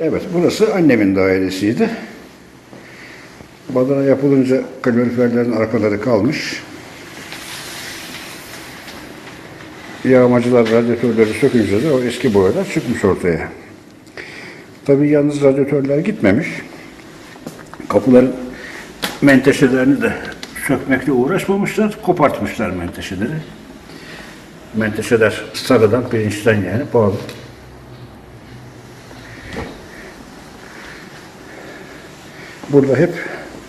Evet, burası annemin dairesiydi. Badana yapılınca kaloriferlerin arkaları kalmış. Yağmacılar radyatörleri sökünce de o eski boyalar çıkmış ortaya. Tabii yalnız radyatörler gitmemiş. Kapıların menteşelerini de sökmekle uğraşmamışlar, kopartmışlar menteşeleri. Menteşeler sarıdan, pirinçten yani pahalı. Burada hep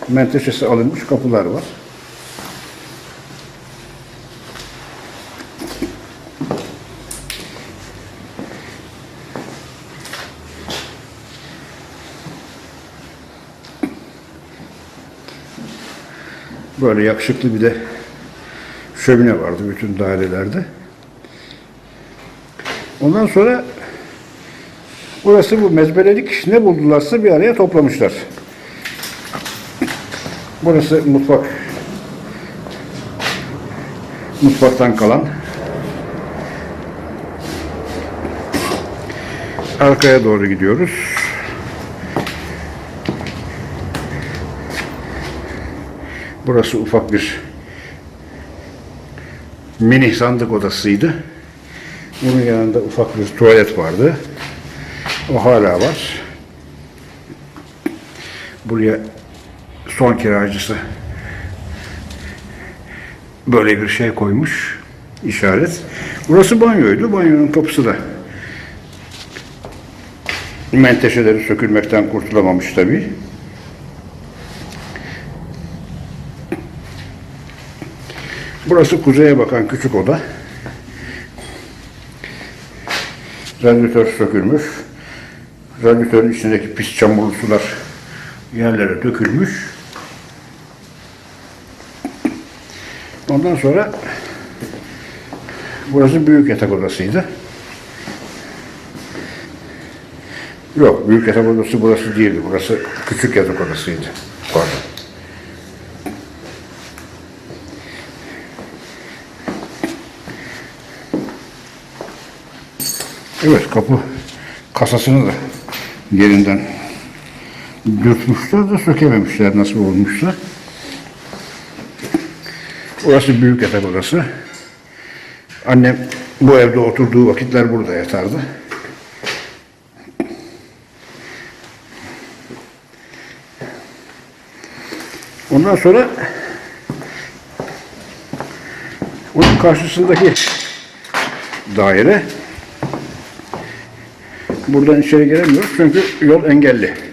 menteşesi alınmış kapılar var. Böyle yakışıklı bir de şömine vardı bütün dairelerde. Ondan sonra burası bu mezbelelik ne buldularsa bir araya toplamışlar. Burası mutfak. Mutfaktan kalan. Arkaya doğru gidiyoruz. Burası ufak bir mini sandık odasıydı. Bunun yanında ufak bir tuvalet vardı. O hala var. Buraya son kiracısı böyle bir şey koymuş. işaret. Burası banyoydu. Banyonun kapısı da menteşeleri sökülmekten kurtulamamış tabii. Burası kuzeye bakan küçük oda. Radyatör sökülmüş. Radyatörün içindeki pis çamurlu sular yerlere dökülmüş. Ondan sonra burası büyük yatak odasıydı. Yok, büyük yatak odası burası değildi. Burası küçük yatak odasıydı. Pardon. Evet, kapı kasasını da yerinden dürtmüşler de sökememişler nasıl olmuşsa. Burası büyük yatak odası. Annem bu evde oturduğu vakitler burada yatardı. Ondan sonra onun karşısındaki daire buradan içeri giremiyoruz çünkü yol engelli.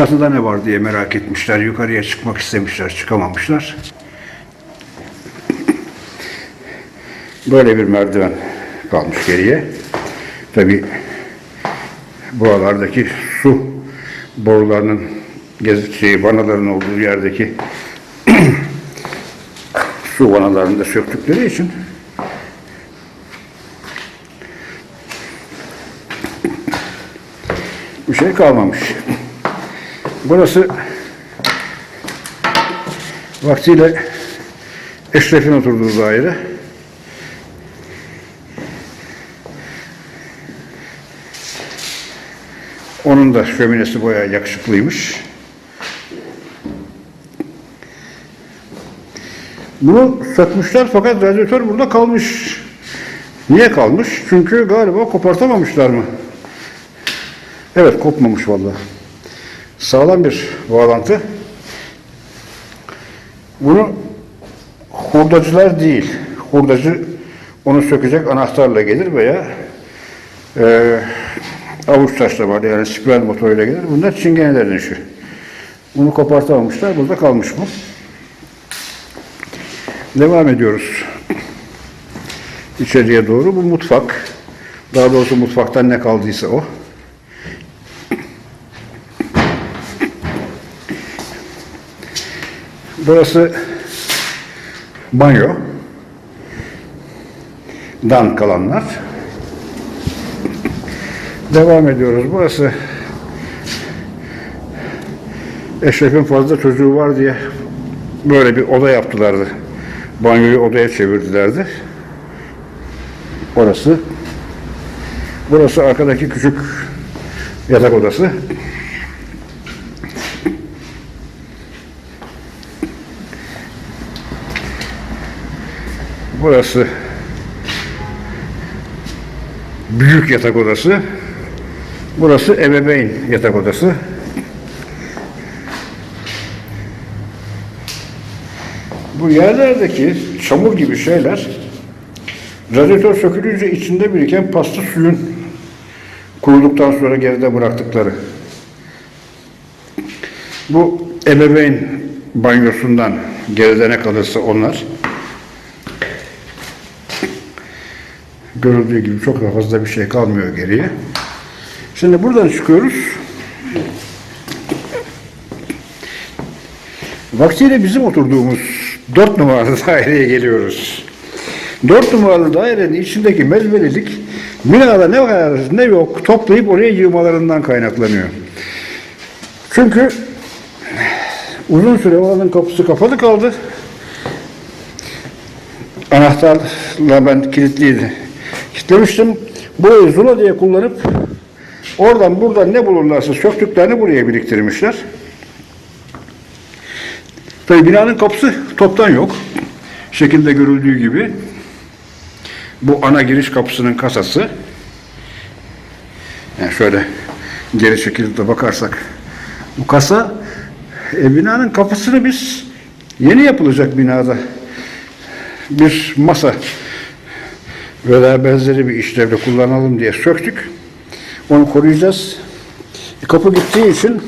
Çatıda ne var diye merak etmişler. Yukarıya çıkmak istemişler. Çıkamamışlar. Böyle bir merdiven kalmış geriye. Tabi buralardaki su borularının şey, vanaların olduğu yerdeki su vanalarını da söktükleri için bir şey kalmamış. Burası vaktiyle Eşref'in oturduğu daire. Onun da şöminesi bayağı yakışıklıymış. Bunu sökmüşler fakat radyatör burada kalmış. Niye kalmış? Çünkü galiba kopartamamışlar mı? Evet kopmamış vallahi. Sağlam bir bağlantı. Bunu hurdacılar değil. Hurdacı onu sökecek anahtarla gelir veya e, avuç taşla var yani spiral motoruyla gelir. Bunlar çingenelerin işi. Bunu kopartamamışlar. Burada kalmış bu. Devam ediyoruz. İçeriye doğru. Bu mutfak. Daha doğrusu mutfaktan ne kaldıysa o. Burası banyo. Dan kalanlar. Devam ediyoruz. Burası Eşref'in fazla çocuğu var diye böyle bir oda yaptılardı. Banyoyu odaya çevirdilerdi. Orası Burası arkadaki küçük yatak odası. Burası büyük yatak odası. Burası ebeveyn yatak odası. Bu yerlerdeki çamur gibi şeyler radyatör sökülünce içinde biriken paslı suyun kurulduktan sonra geride bıraktıkları. Bu ebeveyn banyosundan geride ne kalırsa onlar görüldüğü gibi çok da fazla bir şey kalmıyor geriye. Şimdi buradan çıkıyoruz. Vaktiyle bizim oturduğumuz dört numaralı daireye geliyoruz. Dört numaralı dairenin içindeki mezbelilik binada ne var ne yok toplayıp oraya yığmalarından kaynaklanıyor. Çünkü uzun süre oranın kapısı kapalı kaldı. Anahtarla ben kilitliydi. Kilitlemiştim. Burayı zula diye kullanıp oradan buradan ne bulurlarsa söktüklerini buraya biriktirmişler. Tabii binanın kapısı toptan yok. Şekilde görüldüğü gibi. Bu ana giriş kapısının kasası. Yani şöyle geri şekilde bakarsak bu kasa e, binanın kapısını biz yeni yapılacak binada bir masa veya benzeri bir işlevde kullanalım diye söktük. Onu koruyacağız. E, kapı gittiği için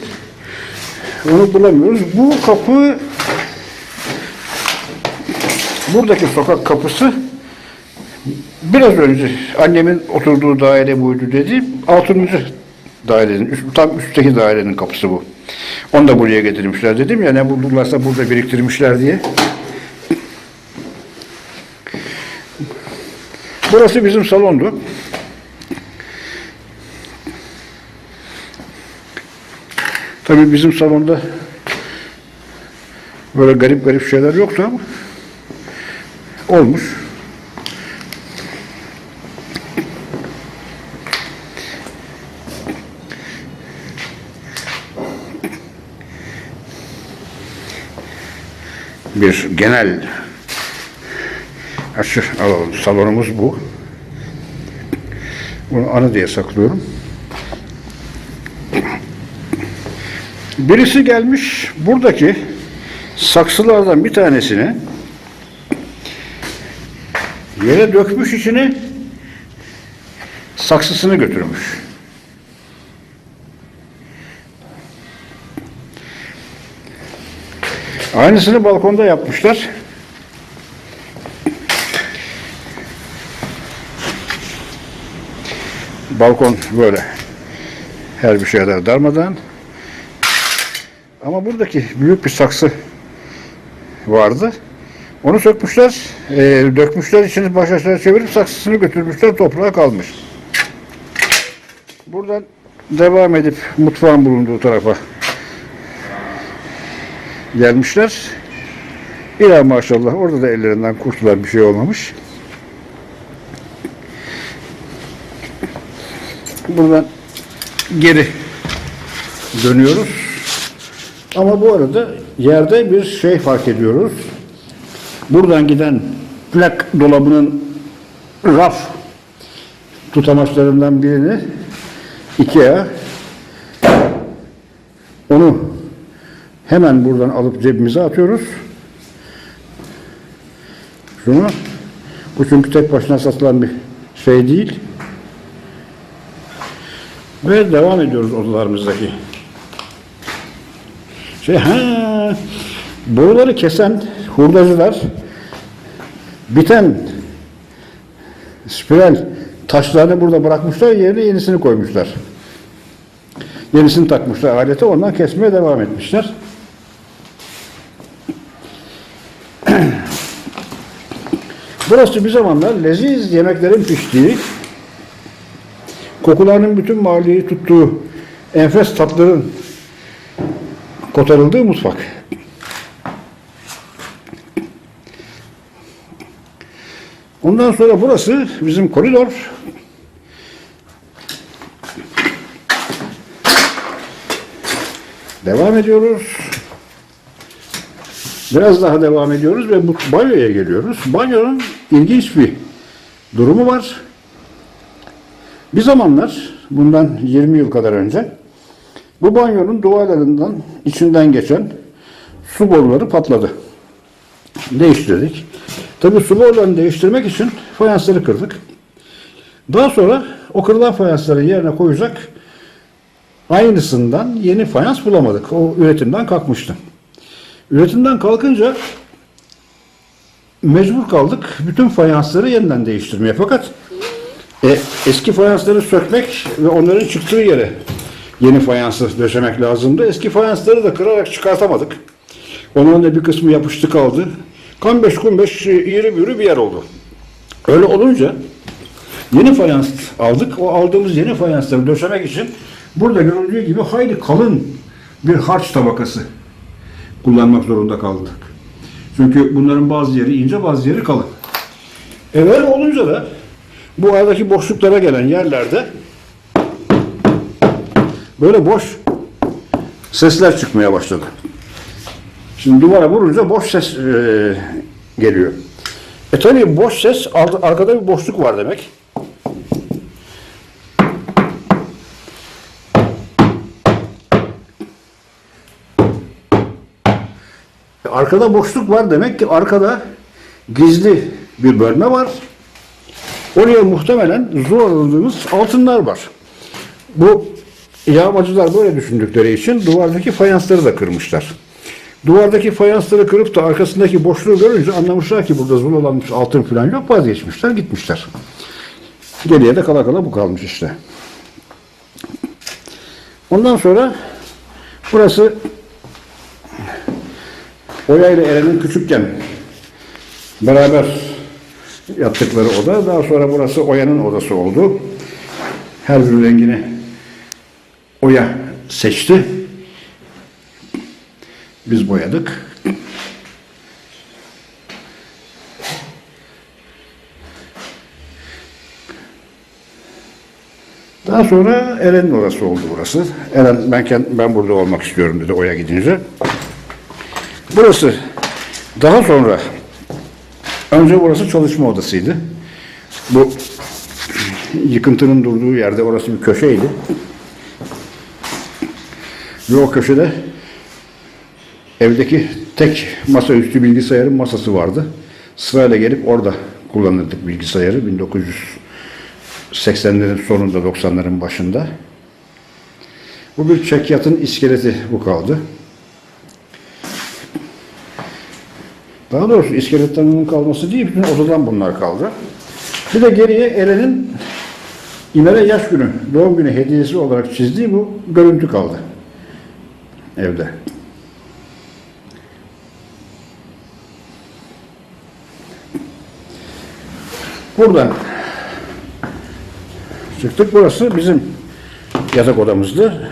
onu bulamıyoruz. Bu kapı buradaki sokak kapısı biraz önce annemin oturduğu daire buydu dedi. Altıncı dairenin, üst- tam üstteki dairenin kapısı bu. Onu da buraya getirmişler dedim ya ne buldularsa burada biriktirmişler diye. Burası bizim salondu. Tabii bizim salonda böyle garip garip şeyler yoktu ama olmuş. Bir genel açı alalım. Salonumuz bu. Bunu anı diye saklıyorum. Birisi gelmiş buradaki saksılardan bir tanesini yere dökmüş içine saksısını götürmüş. Aynısını balkonda yapmışlar. Balkon böyle her bir şeyler darmadan. Ama buradaki büyük bir saksı vardı. Onu sökmüşler, e, dökmüşler, içini baş aşağı çevirip saksısını götürmüşler, toprağa kalmış. Buradan devam edip mutfağın bulunduğu tarafa gelmişler. İlah maşallah orada da ellerinden kurtulan bir şey olmamış. Buradan geri dönüyoruz. Ama bu arada yerde bir şey fark ediyoruz. Buradan giden plak dolabının raf tutamaçlarından birini Ikea onu hemen buradan alıp cebimize atıyoruz. Şunu bu çünkü tek başına satılan bir şey değil. Ve devam ediyoruz odalarımızdaki. Şey, ha, boruları kesen hurdacılar biten spiral taşlarını burada bırakmışlar, yerine yenisini koymuşlar. Yenisini takmışlar alete, ondan kesmeye devam etmişler. Burası bir zamanlar leziz yemeklerin piştiği, Kokularının bütün mahalleyi tuttuğu enfes tatların kotarıldığı mutfak. Ondan sonra burası bizim koridor. Devam ediyoruz. Biraz daha devam ediyoruz ve bu banyoya geliyoruz. Banyonun ilginç bir durumu var. Bir zamanlar, bundan 20 yıl kadar önce, bu banyonun duvarlarından içinden geçen su boruları patladı. Değiştirdik. Tabii su borularını değiştirmek için fayansları kırdık. Daha sonra o kırılan fayansları yerine koyacak aynısından yeni fayans bulamadık. O üretimden kalkmıştı. Üretimden kalkınca mecbur kaldık bütün fayansları yeniden değiştirmeye. Fakat e, eski fayansları sökmek ve onların çıktığı yere yeni fayansı döşemek lazımdı. Eski fayansları da kırarak çıkartamadık. Onların da bir kısmı yapıştı kaldı. Kan beş kun beş e, iri büğrü bir yer oldu. Öyle olunca yeni fayans aldık. O aldığımız yeni fayansları döşemek için burada görüldüğü gibi hayli kalın bir harç tabakası kullanmak zorunda kaldık. Çünkü bunların bazı yeri ince bazı yeri kalın. E öyle olunca da bu aradaki boşluklara gelen yerlerde böyle boş sesler çıkmaya başladı. Şimdi duvara vurunca boş ses e, geliyor. E tabii boş ses ar- arkada bir boşluk var demek. E, Arkada boşluk var demek ki arkada gizli bir bölme var. Oraya muhtemelen zor aradığımız altınlar var. Bu yağmacılar böyle düşündükleri için duvardaki fayansları da kırmışlar. Duvardaki fayansları kırıp da arkasındaki boşluğu görünce anlamışlar ki burada zulalanmış altın falan yok vazgeçmişler gitmişler. Geriye de kala kala bu kalmış işte. Ondan sonra burası Oya ile Eren'in küçükken beraber yaptıkları oda. Daha sonra burası Oya'nın odası oldu. Her bir rengini Oya seçti. Biz boyadık. Daha sonra Eren'in odası oldu burası. Eren ben, ben burada olmak istiyorum dedi Oya gidince. Burası daha sonra önce burası çalışma odasıydı. Bu yıkıntının durduğu yerde orası bir köşeydi. Ve o köşede evdeki tek masaüstü bilgisayarın masası vardı. Sırayla gelip orada kullanırdık bilgisayarı 1980'lerin sonunda 90'ların başında. Bu bir çekyatın iskeleti bu kaldı. Daha doğrusu iskeletlerinin kalması değil, bütün odadan bunlar kaldı. Bir de geriye Eren'in İmer'e yaş günü, doğum günü hediyesi olarak çizdiği bu görüntü kaldı. Evde. Buradan çıktık. Burası bizim yatak odamızdı.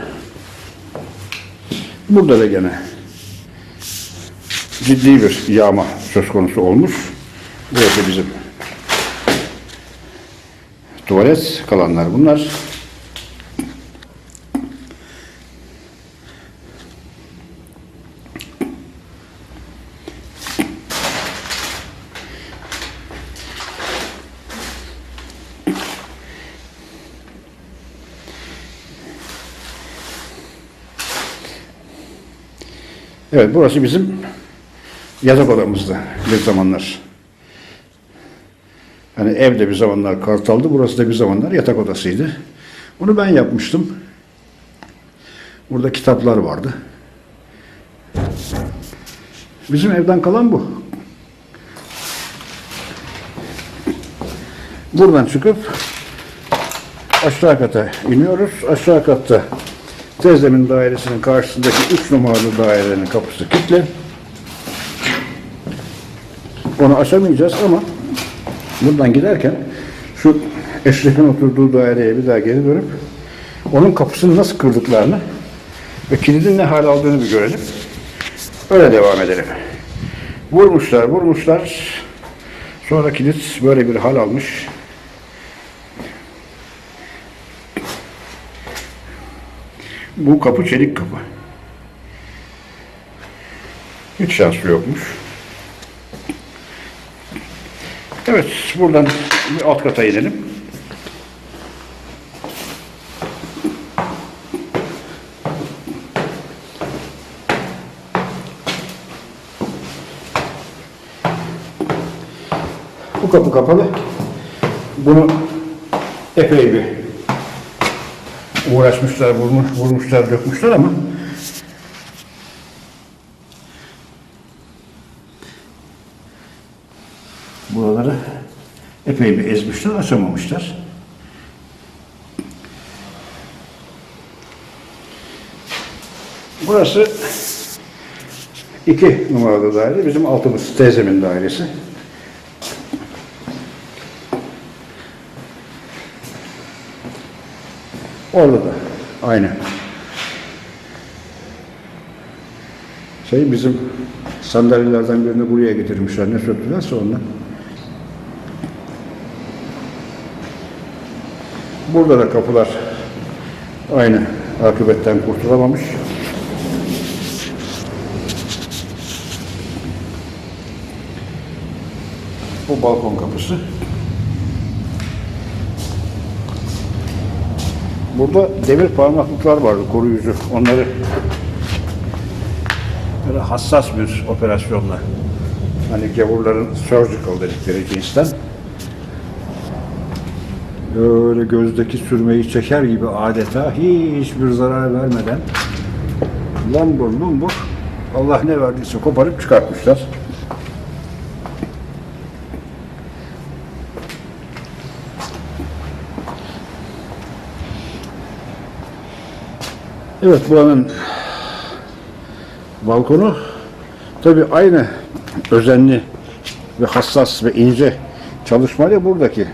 Burada da gene ciddi bir yağma söz konusu olmuş. Burası bizim tuvalet kalanlar bunlar. Evet burası bizim yatak odamızdı bir zamanlar. Hani evde bir zamanlar kartaldı, burası da bir zamanlar yatak odasıydı. Bunu ben yapmıştım. Burada kitaplar vardı. Bizim evden kalan bu. Buradan çıkıp aşağı kata iniyoruz. Aşağı katta teyzemin dairesinin karşısındaki 3 numaralı dairenin kapısı kilitli. Onu aşamayacağız ama buradan giderken şu Eşref'in oturduğu daireye bir daha geri dönüp onun kapısını nasıl kırdıklarını ve kilidin ne hal aldığını bir görelim. Öyle devam edelim. Vurmuşlar, vurmuşlar. Sonra kilit böyle bir hal almış. Bu kapı çelik kapı. Hiç şansı yokmuş. Evet, buradan alt kata inelim. Bu kapı kapalı. Bunu epey bir uğraşmışlar, vurmuş, vurmuşlar, dökmüşler ama buraları epey bir ezmişler, açamamışlar. Burası iki numaralı daire. Bizim altımız teyzemin dairesi. Orada da aynı. Şey bizim sandalyelerden birini buraya getirmişler. Ne söktülerse ondan. Burada da kapılar aynı akıbetten kurtulamamış. Bu balkon kapısı. Burada demir parmaklıklar vardı koruyucu. Onları böyle hassas bir operasyonla hani gavurların surgical dedikleri cinsten böyle gözdeki sürmeyi çeker gibi adeta hiçbir zarar vermeden lambur lumbur Allah ne verdiyse koparıp çıkartmışlar. Evet buranın balkonu tabi aynı özenli ve hassas ve ince çalışmayla buradaki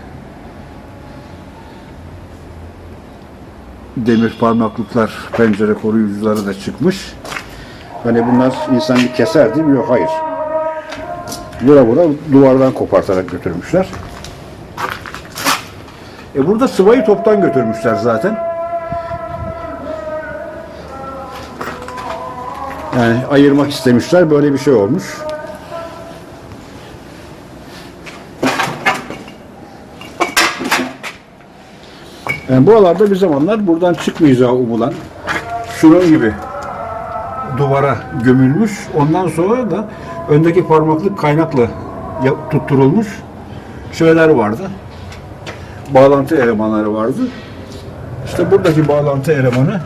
demir parmaklıklar, pencere koruyucuları da çıkmış. Hani bunlar insan bir keser değil mi? Yok hayır. Vura vura duvardan kopartarak götürmüşler. E burada sıvayı toptan götürmüşler zaten. Yani ayırmak istemişler. Böyle bir şey olmuş. Yani buralarda bir zamanlar buradan çıkmayacağı umulan şunun gibi duvara gömülmüş. Ondan sonra da öndeki parmaklık kaynakla tutturulmuş şeyler vardı. Bağlantı elemanları vardı. İşte buradaki bağlantı elemanı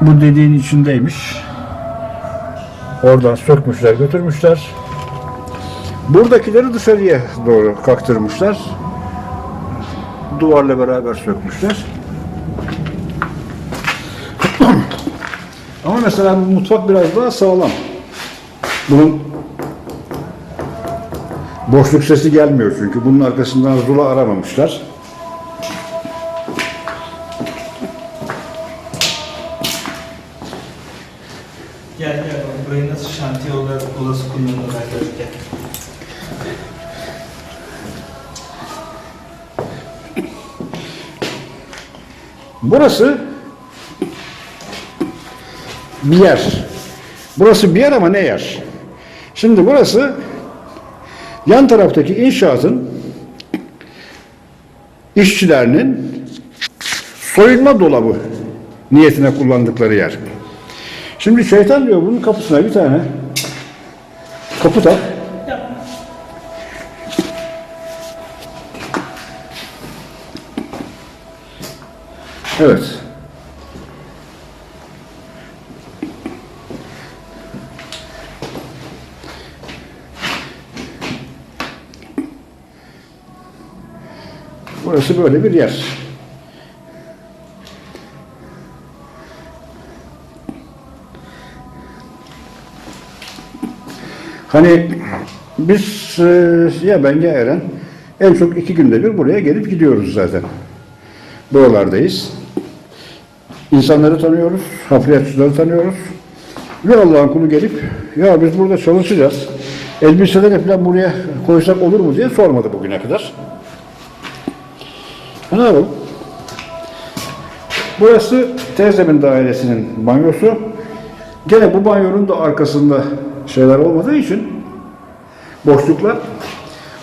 bu dediğin içindeymiş. Oradan sökmüşler, götürmüşler. Buradakileri dışarıya doğru kaktırmışlar. Duvarla beraber sökmüşler. Ama mesela bu mutfak biraz daha sağlam. Bunun boşluk sesi gelmiyor çünkü. Bunun arkasından zula aramamışlar. Burası bir yer. Burası bir yer ama ne yer? Şimdi burası yan taraftaki inşaatın işçilerinin soyunma dolabı niyetine kullandıkları yer. Şimdi şeytan diyor bunun kapısına bir tane kapı tak. Evet. Burası böyle bir yer. Hani biz e, ya ben ya Eren en çok iki günde bir buraya gelip gidiyoruz zaten. Buralardayız. İnsanları tanıyoruz, hafriyatçıları tanıyoruz. Ve Allah'ın kulu gelip ya biz burada çalışacağız. Elbiseleri falan buraya koysak olur mu diye sormadı bugüne kadar. Ne yapalım? Burası teyzemin dairesinin banyosu. Gene bu banyonun da arkasında şeyler olmadığı için boşluklar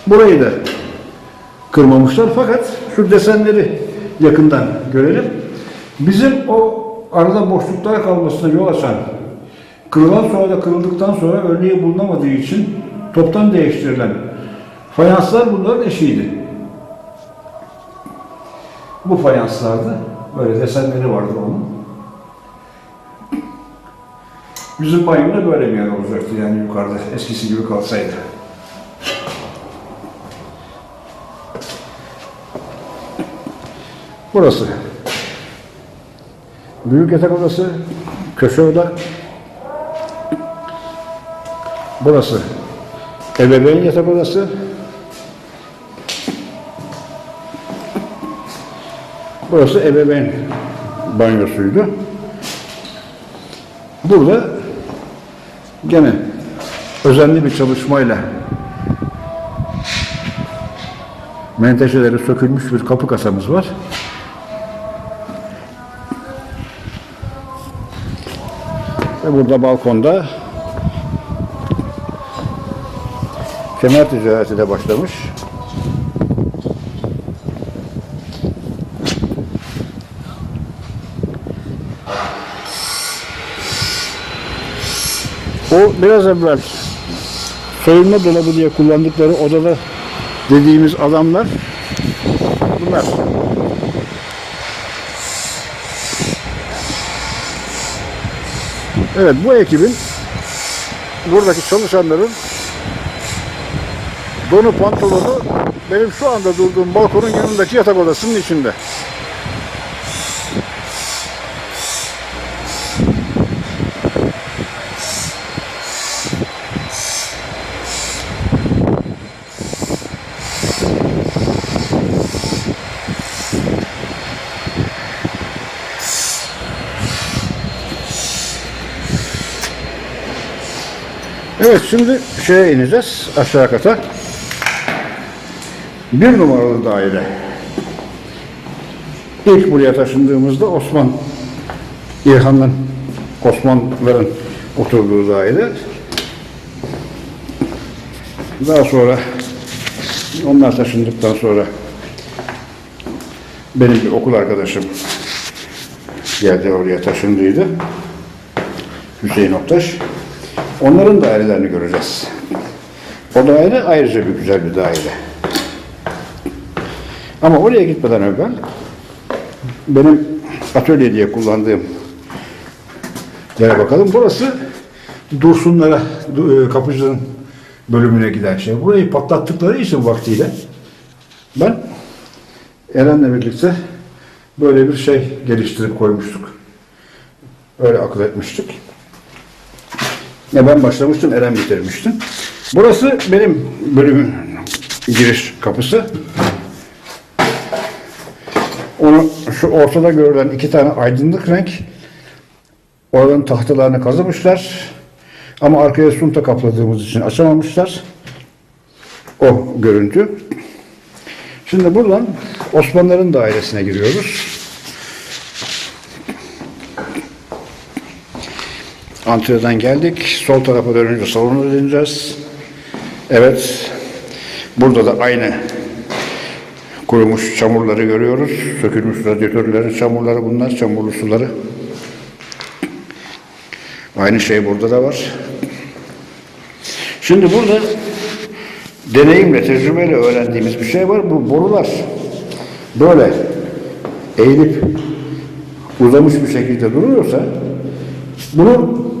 burayı da kırmamışlar fakat şu desenleri yakından görelim. Bizim o arada boşluklar kalmasına yol açan kırılan sonra da kırıldıktan sonra örneği bulunamadığı için toptan değiştirilen fayanslar bunların eşiydi. Bu fayanslarda böyle desenleri vardı onun. Bizim banyoda böyle bir yer olacaktı yani yukarıda eskisi gibi kalsaydı. Burası. Büyük yatak odası köşe oda. Burası ebeveyn yatak odası. Burası ebeveyn banyosuydu. Burada gene özenli bir çalışmayla menteşeleri sökülmüş bir kapı kasamız var. Ve burada balkonda kemer ticareti de başlamış. O biraz evvel soyunma dolabı diye kullandıkları odada dediğimiz adamlar bunlar. Evet bu ekibin buradaki çalışanların donu pantolonu benim şu anda durduğum balkonun yanındaki yatak odasının içinde. Evet şimdi şeye ineceğiz aşağı kata. Bir numaralı daire. İlk buraya taşındığımızda Osman İlhan'ın Osmanlıların oturduğu daire. Daha sonra onlar taşındıktan sonra benim bir okul arkadaşım geldi oraya taşındıydı. Hüseyin Oktaş. Onların dairelerini göreceğiz. O daire ayrıca bir güzel bir daire. Ama oraya gitmeden evvel benim atölye diye kullandığım yere bakalım. Burası Dursunlara, Du- e, kapıcının bölümüne giden şey. Burayı patlattıkları için vaktiyle ben Eren'le birlikte böyle bir şey geliştirip koymuştuk. Öyle akıl etmiştik. Ya ben başlamıştım, Eren bitirmiştim. Burası benim bölümün giriş kapısı. Onu şu ortada görülen iki tane aydınlık renk oradan tahtalarını kazımışlar. Ama arkaya sunta kapladığımız için açamamışlar. O görüntü. Şimdi buradan Osmanlıların dairesine giriyoruz. Antreden geldik. Sol tarafa dönünce salona döneceğiz. Evet. Burada da aynı kurumuş çamurları görüyoruz. Sökülmüş radyatörlerin çamurları bunlar. Çamurlu suları. Aynı şey burada da var. Şimdi burada deneyimle, tecrübeyle öğrendiğimiz bir şey var. Bu borular böyle eğilip uzamış bir şekilde duruyorsa bunu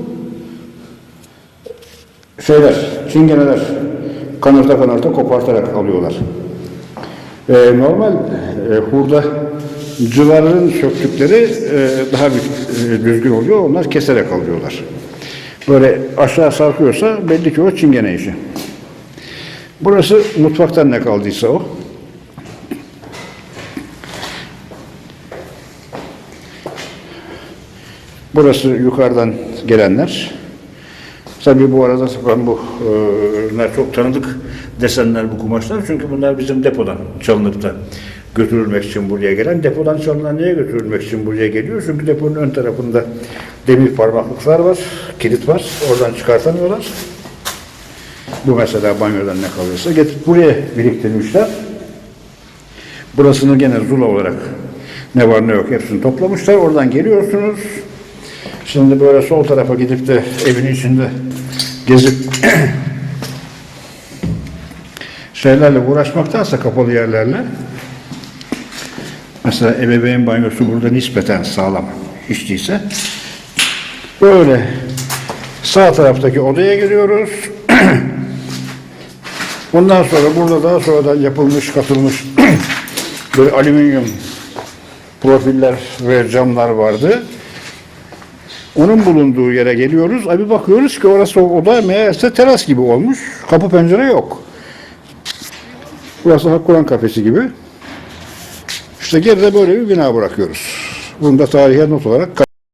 şeyler, çingeneler kanırta kanırta kopartarak alıyorlar. Ee, normal e, hurdacıların söktükleri e, daha bir e, düzgün oluyor. Onlar keserek alıyorlar. Böyle aşağı sarkıyorsa belli ki o çingene işi. Burası mutfaktan ne kaldıysa o. Burası yukarıdan gelenler. Tabii bu arada ben bu e, çok tanıdık desenler bu kumaşlar. Çünkü bunlar bizim depodan çalınıp da götürülmek için buraya gelen. Depodan çalınan niye götürülmek için buraya geliyor? Çünkü deponun ön tarafında demir parmaklıklar var, kilit var. Oradan çıkartamıyorlar. Bu mesela banyodan ne kalıyorsa getirip buraya biriktirmişler. Burasını gene zula olarak ne var ne yok hepsini toplamışlar. Oradan geliyorsunuz. Şimdi böyle sol tarafa gidip de evin içinde gezip şeylerle uğraşmaktansa kapalı yerlerle mesela ebeveyn banyosu burada nispeten sağlam hiç değilse böyle sağ taraftaki odaya giriyoruz. Bundan sonra burada daha sonradan yapılmış, katılmış böyle alüminyum profiller ve camlar vardı. Onun bulunduğu yere geliyoruz. Abi bakıyoruz ki orası oda meğerse teras gibi olmuş. Kapı pencere yok. Burası Hakkuran kafesi gibi. İşte geride böyle bir bina bırakıyoruz. Bunu da tarihe not olarak